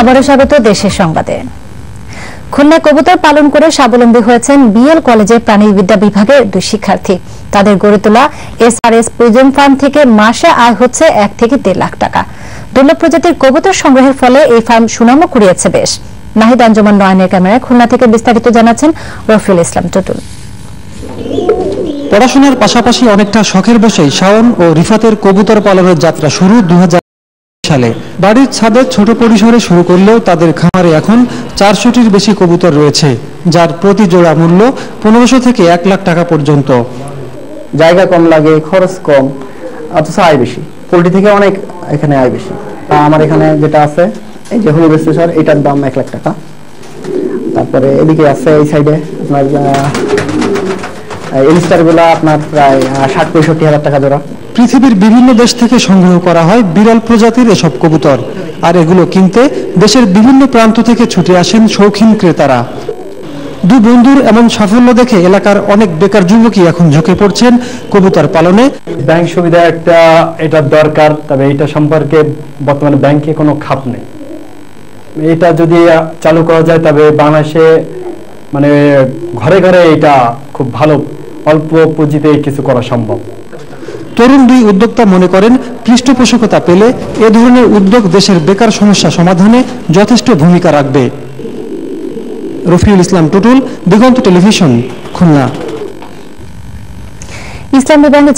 আবারও স্বাগত দেশের সংবাদে। খুলনায় কবুতর পালন করে স্বাবলম্বী হয়েছেন বিএল কলেজের প্রাণীবিদ্যা বিভাগের দুই শিক্ষার্থী। তাদের গড়ে তোলা এসআরএস প্রিজম ফার্ম থেকে মাসে আয় হচ্ছে এক থেকে দেড় লাখ টাকা। দুর্লভ প্রজাতির কবুতর সংগ্রহের ফলে এই ফার্ম সুনামও কুড়িয়েছে বেশ। নাহিদ আঞ্জুমান নয়নের ক্যামেরায় খুলনা থেকে বিস্তারিত জানাচ্ছেন রফিউল ইসলাম টুটুল। পড়াশোনার পাশাপাশি অনেকটা শখের বসেই শাওন ও রিফাতের কবুতর পালনের যাত্রা শুরু দু সালে। বাড়ির ছাদে ছোট পরিসরে শুরু করলেও তাদের খামারে এখন চারশোটির বেশি কবুতর রয়েছে, যার প্রতি জোড়া মূল্য পনেরোশো থেকে এক লাখ টাকা পর্যন্ত। জায়গা কম লাগে, খরচ কম, অথচ আয় বেশি। পোলট্রি থেকে অনেক এখানে আয় বেশি। আমার এখানে যেটা আছে, এই যে হলুদ স্পেশাল, এটার দাম এক লাখ টাকা। তারপরে এদিকে আছে এই সাইডে আপনার এলিস্টারগুলা আপনার প্রায় ষাট পঁয়ষট্টি হাজার টাকা জোড়া। পৃথিবীর বিভিন্ন দেশ থেকে সংগ্রহ করা হয় বিরল প্রজাতির এসব কবুতর। আর এগুলো কিনতে দেশের বিভিন্ন প্রান্ত থেকে ছুটে আসেন শৌখিন ক্রেতারা। দু বন্ধুর এমন সাফল্য দেখে এলাকার অনেক বেকার যুবকই এখন ঝুঁকে পড়ছেন কবুতর পালনে। ব্যাংক সুবিধা একটা এটা দরকার, তবে এটা সম্পর্কে বর্তমানে ব্যাংকে কোনো খাপ নেই। এটা যদি চালু করা যায়, তবে বাংলাদেশে মানে ঘরে ঘরে এটা খুব ভালো, অল্প পুঁজিতে কিছু করা সম্ভব। তরুণ দুই উদ্যোক্তা মনে করেন, পৃষ্ঠপোষকতা পেলে এ ধরনের উদ্যোগ দেশের বেকার সমস্যা সমাধানে যথেষ্ট ভূমিকা রাখবে। রফিউল ইসলাম টুটুল, দিগন্ত টেলিভিশন, খুলনা। ইসলাম ব্যাংক